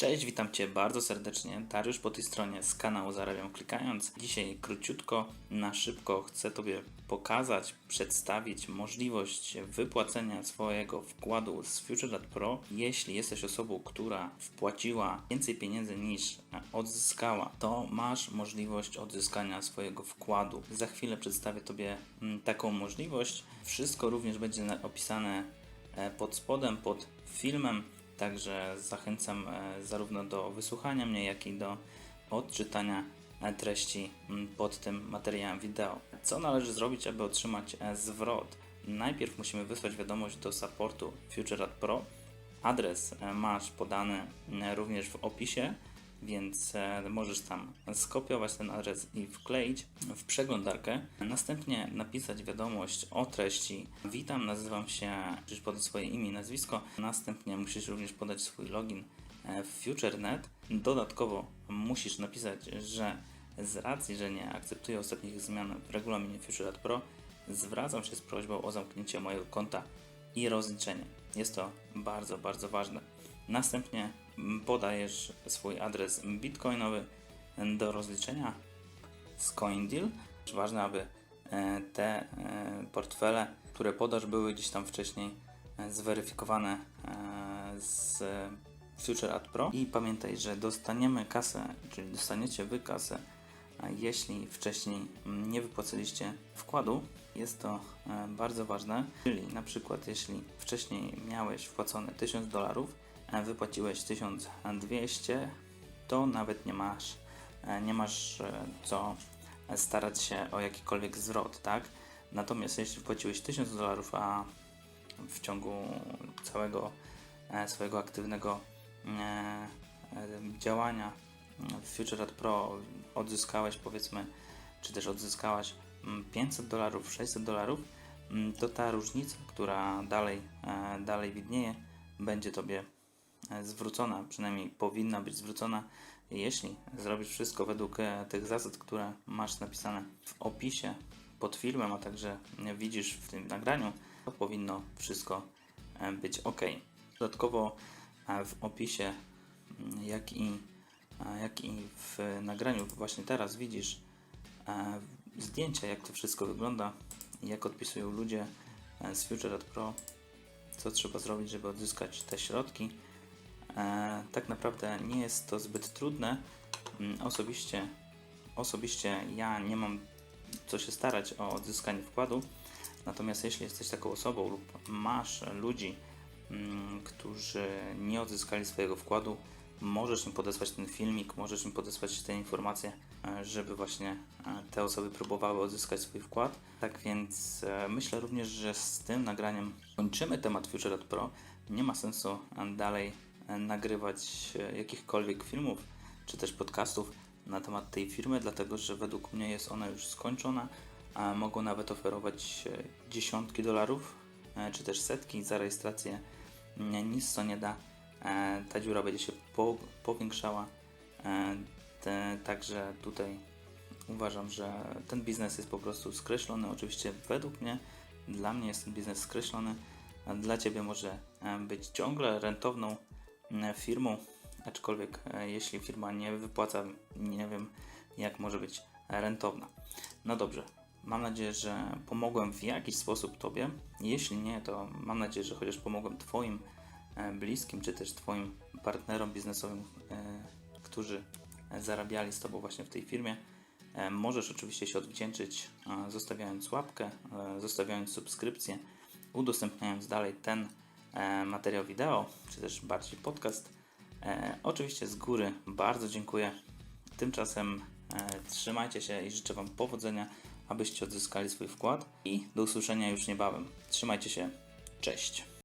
Cześć, witam Cię bardzo serdecznie. Dariusz po tej stronie z kanału Zarabiam Klikając. Dzisiaj króciutko, na szybko chcę Tobie pokazać, przedstawić możliwość wypłacenia swojego wkładu z FutureDat Pro. Jeśli jesteś osobą, która wpłaciła więcej pieniędzy niż odzyskała, to masz możliwość odzyskania swojego wkładu. Za chwilę przedstawię Tobie mm, taką możliwość. Wszystko również będzie opisane e, pod spodem, pod filmem. Także zachęcam e, zarówno do wysłuchania mnie, jak i do odczytania e, treści pod tym materiałem wideo. Co należy zrobić, aby otrzymać e, zwrot? Najpierw musimy wysłać wiadomość do supportu FutureAd Pro. Adres masz podany również w opisie, więc e, możesz tam skopiować ten adres i wkleić w przeglądarkę. Następnie napisać wiadomość o treści. Witam, nazywam się, musisz podać swoje imię i nazwisko. Następnie musisz również podać swój login e, w FutureNet. Dodatkowo musisz napisać, że z racji, że nie akceptuję ostatnich zmian w regulaminie FutureNet Pro, zwracam się z prośbą o zamknięcie mojego konta i rozliczenie. Jest to bardzo, bardzo ważne. Następnie podajesz swój adres bitcoinowy do rozliczenia z CoinDeal. Ważne, aby e, te e, portfele, które podasz, były gdzieś tam wcześniej e, zweryfikowane z Future Ad Pro. I pamiętaj, że dostaniemy kasę, czyli dostaniecie wy kasę, jeśli wcześniej nie wypłaciliście wkładu. Jest to bardzo ważne, czyli na przykład jeśli wcześniej miałeś wpłacone 1000 dolarów, wypłaciłeś 1200, to nawet nie masz, e, nie masz e, co starać się o jakikolwiek zwrot, tak? Natomiast jeśli wpłaciłeś 1000 dolarów, a w ciągu całego e, swojego aktywnego e, e, działania w FutureAd Pro odzyskałeś powiedzmy, czy też odzyskałaś mm, 500 dolarów, 600 dolarów, mm, to ta różnica, która dalej, e, dalej widnieje, będzie Tobie e, zwrócona, przynajmniej powinna być zwrócona, jeśli zrobisz wszystko według e, tych zasad, które masz napisane w opisie pod filmem, a także widzisz w tym nagraniu, to powinno wszystko e, być ok. Dodatkowo e, w opisie, mm, jak i, jak i w nagraniu właśnie teraz widzisz zdjęcia, jak to wszystko wygląda, jak odpisują ludzie z FutureAd Pro, co trzeba zrobić, żeby odzyskać te środki. E, tak naprawdę nie jest to zbyt trudne. Mm, Osobiście, osobiście ja nie mam co się starać o odzyskanie wkładu. Natomiast jeśli jesteś taką osobą lub masz ludzi, mm, którzy nie odzyskali swojego wkładu, możesz im podesłać ten filmik, możesz im podesłać te informacje, e, żeby właśnie e, te osoby próbowały odzyskać swój wkład. Tak więc myślę również, że z tym nagraniem kończymy temat FutureAd Pro. Nie ma sensu dalej nagrywać e, jakichkolwiek filmów czy też podcastów na temat tej firmy, dlatego że według mnie jest ona już skończona, a mogą nawet oferować e, dziesiątki dolarów, e, czy też setki za rejestrację. Nie, Nic to nie da. Ta dziura będzie się po, powiększała. Także tutaj uważam, że ten biznes jest po prostu skreślony. Oczywiście według mnie, dla mnie jest ten biznes skreślony. Dla Ciebie może być ciągle rentowną firmą, aczkolwiek e, jeśli firma nie wypłaca, nie wiem jak może być rentowna. No dobrze, mam nadzieję, że pomogłem w jakiś sposób Tobie. Jeśli nie, to mam nadzieję, że chociaż pomogłem Twoim e, bliskim, czy też Twoim partnerom biznesowym, e, którzy zarabiali z Tobą właśnie w tej firmie. E, Możesz oczywiście się odwdzięczyć, e, zostawiając łapkę, e, zostawiając subskrypcję, udostępniając dalej ten e, materiał wideo, czy też bardziej podcast. E, Oczywiście z góry bardzo dziękuję. Tymczasem e, trzymajcie się i życzę Wam powodzenia, abyście odzyskali swój wkład i do usłyszenia już niebawem. Trzymajcie się, cześć.